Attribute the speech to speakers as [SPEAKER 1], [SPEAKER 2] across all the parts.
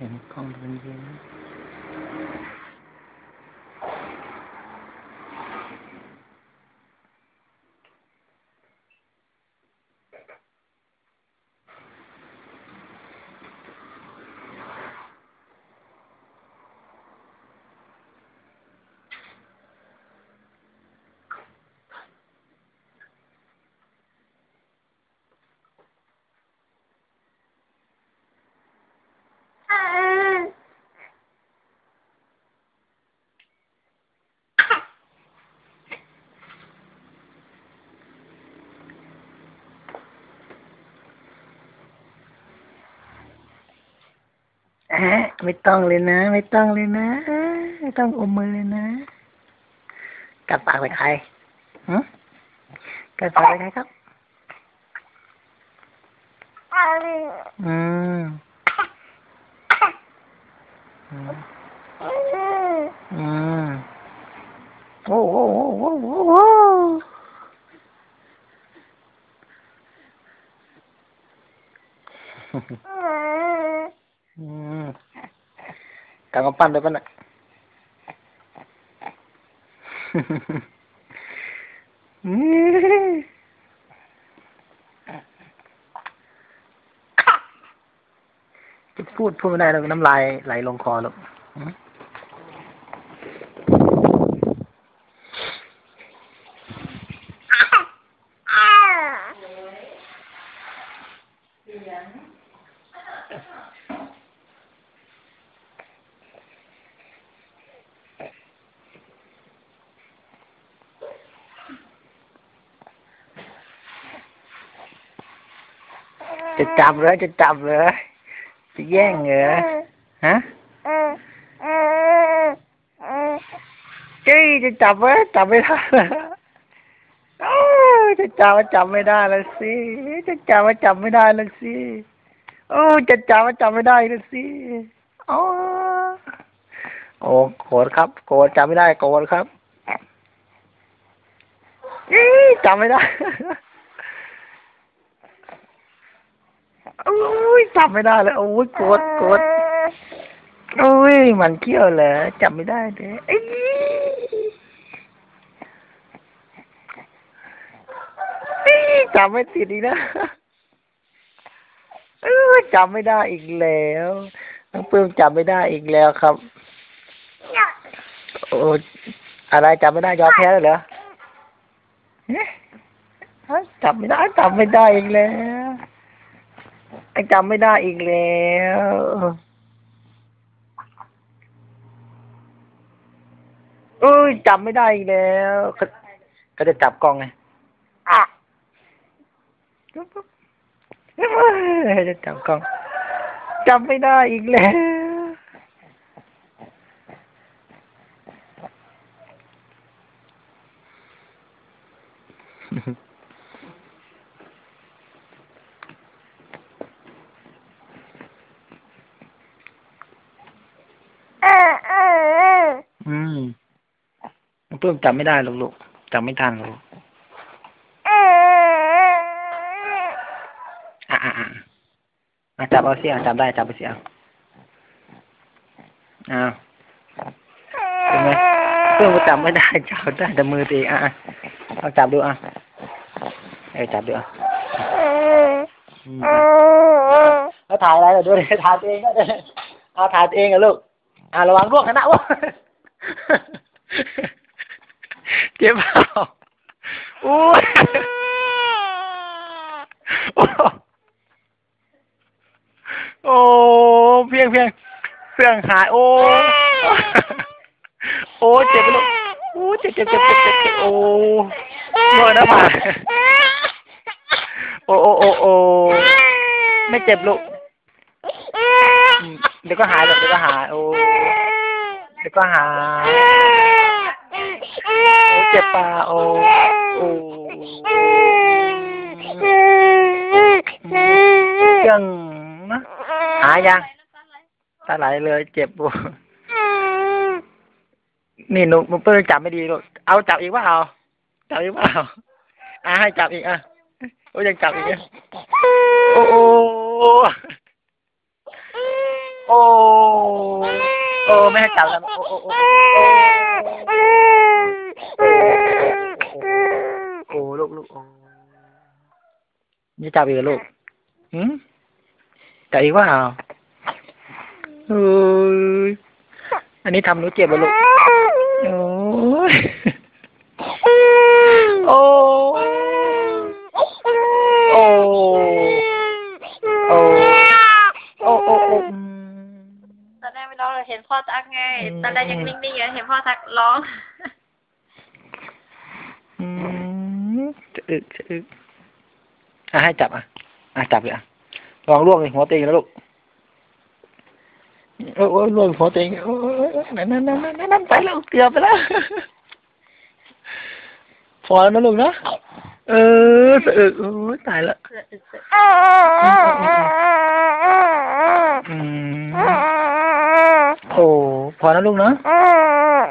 [SPEAKER 1] எனக்கு கால் பண்ணிக்கிறேன் ฮะ ไม่ต้องเลยนะ ไม่ต้องเลยนะ ไม่ต้องอมมือเลยนะกัดปากไปใครหึกัดปากไปใครครับ อืม อืมอืมโอ้โหโอ้โหโอ้โห อืมกางกำปั้นด้วยปะน่ะอืมจะพูดพูดไม่ได้แล้วน้ำลายไหลลงคอแล้วอืม จะจับเหรอจะจับเหรอจะแย่งเหรอฮะเฮ้จะจับเหรอจับไม่ได้โอ้จะจับว่าจับไม่ได้แล้วสิ จะจับว่าจับไม่ได้แล้วสิ โอ้จะจับว่าจับไม่ได้แล้วสิโอ้โอ้โกรธครับ โกรธจับไม่ได้โกรธครับเอ้จับไม่ได้ โอ้ยจับไม่ได้เลยโอ้ยกรธโกรธโอ้ยมันเขี้ยวเหรอจับไม่ได้เลยเอ้ยจับไม่ติดอีกนะเออจับไม่ได้อีกแล้วน้องปื้มจับไม่ได้อีกแล้วครับ โอ้อะไรจับไม่ได้ยอมแพ้แล้วเหรอเอ๊ะจับไม่ได้จับไม่ได้อีกแล้ว จำไม่ได้อีกแล้วเอ้ยจำไม่ได้อีกแล้วเขาเขาจะจับกล้องไงจะจับกล้องจำไม่ได้อีกแล้ว อืมเพิ่มจำไม่ได้หรอกลูกจำไม่ทันหรอกลูกอะอะอะอะจับเอาเสียจับได้จับเอาเสียอ้าวเป็นไงเพิ่มก็จำไม่ได้จับได้แต่มือตัวเองอะอะเอาจับดูอะเออจับดูอะอืมแล้วถ่ายอะไรล่ะดูดิถ่ายตัวเองก็ได้เอาถ่ายตัวเองอะลูกอ่าระวังร่วงนะวะ เจ็บเปล่าโอ้โอ้เพียงเพียงเครื่องหาย โอ้โอ้เจ็บไปลูกโอ้เจ็บเจ็บเจ็บเจ็บเจ็บโอ้เมื่อนะมาโอ้โอ้โอ้โอ้ไม่เจ็บลูกเดี๋ยวก็หายเดี๋ยวก็หายโอ้ เดี๋ยวก็หา เจ็บปาโอ้โอ้ยังนะหายังตาไหลเลยเจ็บปวนี่หนูหนูเปิ้ลจับไม่ดีลูกเอาจับอีกว่าเอาจับอีกว่าเอาอะให้จับอีกอะโอ้ยังจับอีกอะโอ้โอ้โอ้ อ้ไม่ให้จับแล้วโอ้โอ้โอ้โอ้ลูกลูกโอ้นี่จับอีกลูกหืมจับอีกว่าอาเอ้ยอันนี้ทำหนูเจ็บอะลูกโอ้ยโอ้โอ้โอ้โอ้โอ้โอ้
[SPEAKER 2] ตอนแรกไม่ร้อง เลยเห็นพ่อทักไง
[SPEAKER 1] อืม
[SPEAKER 2] ตอนแรกยังนิ่งๆอยู่เห็นพ่อทักร้อง
[SPEAKER 1] อืมจะอึกจะอึกอะให้จับอะ อะจับเลยอะลองล่วงในหัวตีนแล้วลูกโอ้โอ้ยล่วงหัวตัวเองโอ้ยนั่นนั่นนั่นนั่นนั่นไปแล้วเกือบไปแล้วพอแล้วนะลูกนะเออสะอึกโอ้ยตายละ
[SPEAKER 2] เสืออึกเสือ
[SPEAKER 1] อืมโอ้พอนะลูกนะ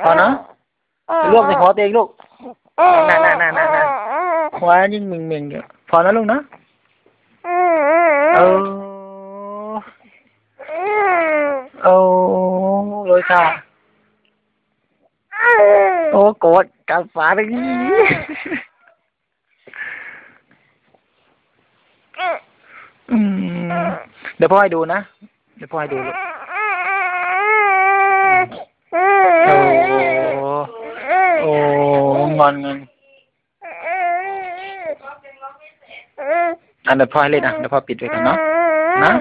[SPEAKER 1] พอนะลวกในหัวตัวเองลูกนั่นนั่นนั่นนั่นนั่นหัวยิ่งมิงมิงอยู่พอนะลูกนะเออโอ้เลยค่ะโอ้โกรธกับฝาไปอืมเดี๋ยวพ่อให้ดูนะ เดี๋ยวพ่อให้ดูลูกโอ้โอ้งอนเงิน อันเดี๋ยวพ่อให้เล่นอะเดี๋ยวพ่อปิดไว้กันเนาะนะ